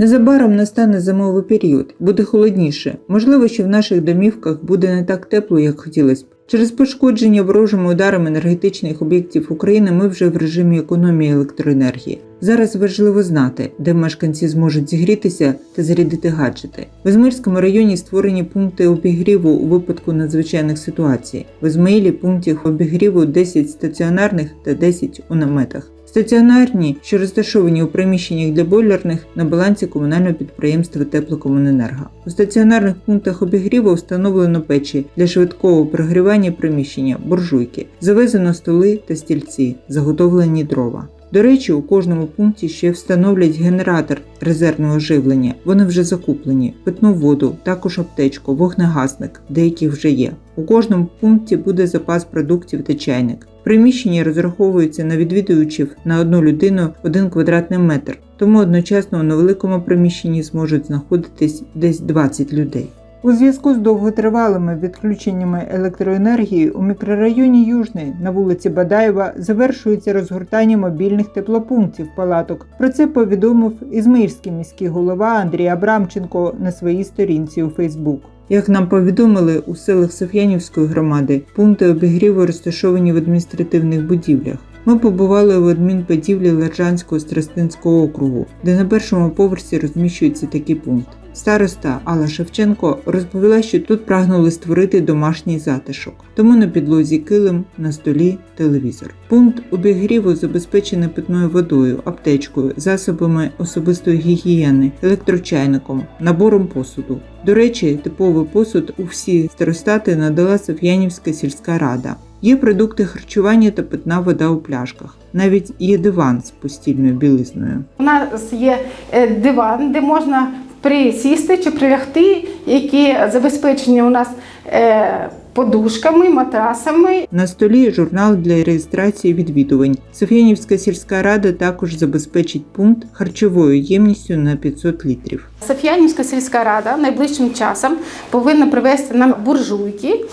Незабаром настане зимовий період, буде холодніше. Можливо, що в наших домівках буде не так тепло, як хотілося б. Через пошкодження ворожими ударами енергетичних об'єктів України ми вже в режимі економії електроенергії. Зараз важливо знати, де мешканці зможуть зігрітися та зарядити гаджети. В Ізмаїльському районі створені пункти обігріву у випадку надзвичайних ситуацій. В Ізмаїлі пунктів обігріву 10 стаціонарних та 10 у наметах. Стаціонарні, що розташовані у приміщеннях для бойлерних на балансі комунального підприємства Теплокомуненерго. У стаціонарних пунктах обігріву встановлено печі для швидкого прогрівання приміщення, буржуйки, завезено столи та стільці, заготовлені дрова. До речі, у кожному пункті ще встановлять генератор резервного живлення. Вони вже закуплені, питну воду, також аптечку, вогнегасник, деякі вже є. У кожному пункті буде запас продуктів та чайник. Приміщення розраховується на відвідувачів на одну людину 1 квадратний метр, тому одночасно у невеликому приміщенні зможуть знаходитись десь 20 людей. У зв'язку з довготривалими відключеннями електроенергії у мікрорайоні Южний на вулиці Бадаєва завершується розгортання мобільних теплопунктів палаток. Про це повідомив Ізмаїльський міський голова Андрій Абрамченко на своїй сторінці у Фейсбук. Як нам повідомили, у селах Соф'янівської громади пункти обігріву розташовані в адміністративних будівлях. Ми побували в адмінбудівлі Лержанського Страстинського округу, де на першому поверсі розміщується такий пункт. Староста Алла Шевченко розповіла, що тут прагнули створити домашній затишок, тому на підлозі килим, на столі телевізор. Пункт обігріву забезпечений питною водою, аптечкою, засобами особистої гігієни, електрочайником, набором посуду. До речі, типовий посуд у всі старостати надала Соф'янівська сільська рада. Є продукти харчування та питна вода у пляшках. Навіть є диван з постільною білизною. У нас є е, диван, де можна присісти чи прилягти, які забезпечені у нас е, подушками, матрасами. На столі журнал для реєстрації відвідувань. Соф'янівська сільська рада також забезпечить пункт харчовою ємністю на 500 літрів. Соф'янівська сільська рада найближчим часом повинна привезти нам буржуйки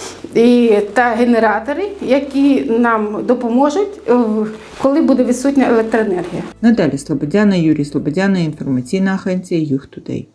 та генератори, які нам допоможуть, е, коли буде відсутня електроенергія. Надалі Слободяна, Юрій Слободяна, інформаційна агенція Юг Тудей.